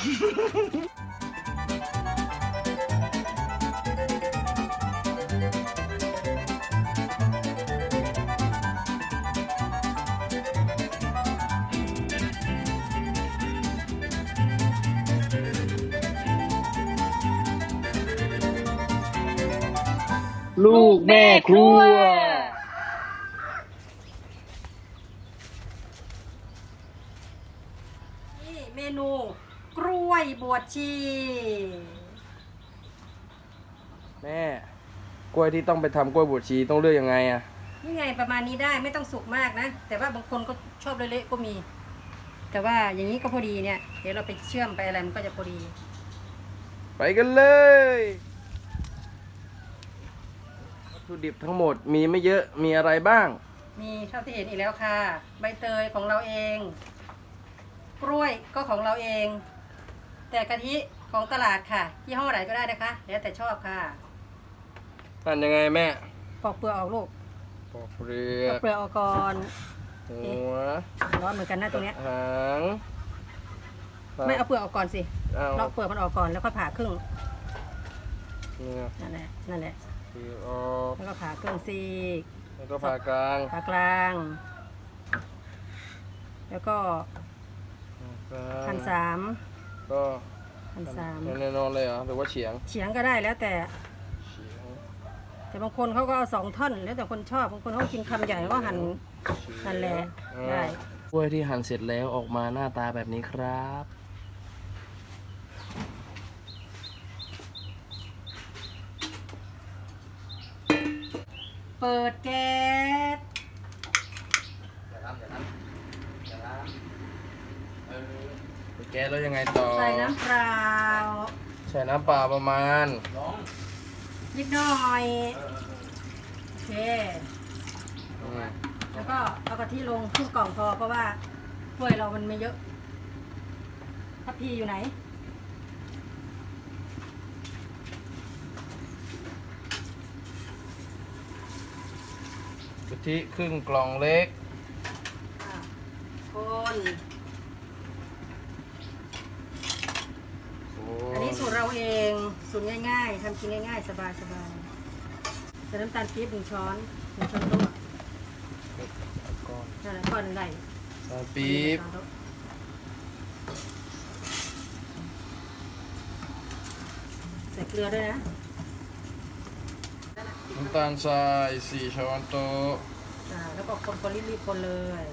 ลูกแม่ครัว นี่เมนู กล้วยบวชชี แม่ กล้วยที่ต้องไปทำกล้วยบวชชีต้องเลือกยังไงอะนี่ไงประมาณนี้ได้ไม่ต้องสุกมากนะ แต่ว่าบางคนก็ชอบเละๆก็มี แต่ว่าอย่างนี้ก็พอดีเนี่ย เดี๋ยวเราไปเชื่อมไปอะไรมันก็จะพอดี ไปกันเลยวัตถุดิบทั้งหมดมีไม่เยอะมีอะไรบ้าง มีเท่าที่เห็นอีกแล้วค่ะ ใบเตยของเราเอง กล้วยก็ของเราเอง แต่กะทิของตลาดค่ะยี่ห้อไหนก็ได้นะคะ แล้วแต่ชอบค่ะนั่นยังไงแม่ปอกเปลือกออกลูกปอกเปลืปออกกเปลือกออกก่อนหัวร้อนเหมือนกันนะตรงเนี้ยหางไม่เอาเปลือกออกก่อนสิเอาเลาะเปลือกมันออกก่อนแล้วก็ผ่าครึ่งเนี่ยนั่นแหละนั่นแหละเปลือกออกแล้วก็ผ่าครึ่งซีกแล้วก็ผ่ากลางผ่ากลาง แล้วก็ผ่ากลางพันสาม ก็พันสามแน่นอนเลยเหรอหรือว่าเฉียงเฉียงก็ได้แล้วแต่ เฉียงแต่บางคนเขาก็เอาสองท่อน แล้วแต่คนชอบบางคนเขากินคำใหญ่ก็หั่นนั่นแหละอ่าได้กล้วยที่หั่นเสร็จแล้วออกมาหน้าตาแบบนี้ครับ เปิดแก๊ส แกสแล้วยังไงต่อ ใส่น้ำเปล่าใส่น้ำเปล่าประมาณ นิดหน่อยโอเคอืมแล้วก็เอากะทิลงครึ่งกล่องพอเพราะว่าถ้วยเรามันไม่เยอะทัพพีอยู่ไหน กะทิครึ่งกล่องเล็กอะคน โอ้ อันนี้สูตร เราเองสูตรง่ายๆทำกินง่ายๆ สบายๆใส่น้ำตาลปี๊บหนึ่งช้อนหนึ่งช้อนโต๊ะก้อนนั่นแหละก้อนหนึ่งได้น้ำปี๊บหนึ่งช้อนโต๊ะใส่เกลือด้วยนะน้ำตาลทรายสี่ช้อนโต๊ะอ่าแล้วก็คนคนรีบๆคนเลย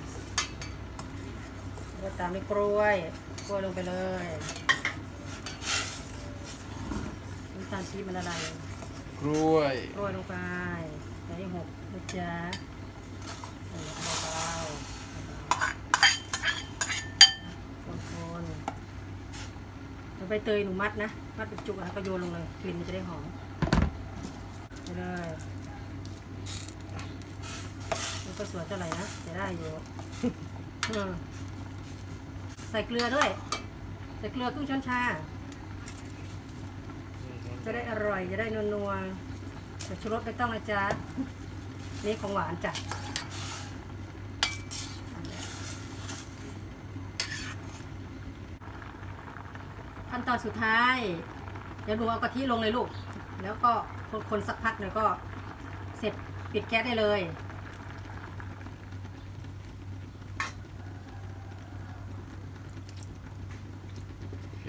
แล้วตามด้วยกล้วยกล้วยลงไปเลย น้ำตาลปี๊บมันละลายกล้วยกล้วยลงไปอย่าให้หกนะจ๊ะเออเบาๆคนๆแล้วใบเตยหนูมัดนะ มัดเป็นจุกแล้วก็โยนลงเลยกลิ่นมันจะได้หอมไปเลยมันก็สวยเท่าไหร่นะจะได้อยู่อืมใส่เกลือด้วย ใส่เกลือครึ่งช้อนชา จะได้อร่อย จะได้นัวๆแต่ชูรสไม่ต้องนะจ๊ะ นี่ของหวานจ้ะขั้นตอนสุดท้าย เดี๋ยวหนูเอากะทิลงเลยลูก แล้วก็คนๆสักพักหน่อยก็เสร็จปิดแก๊สได้เลยโอเค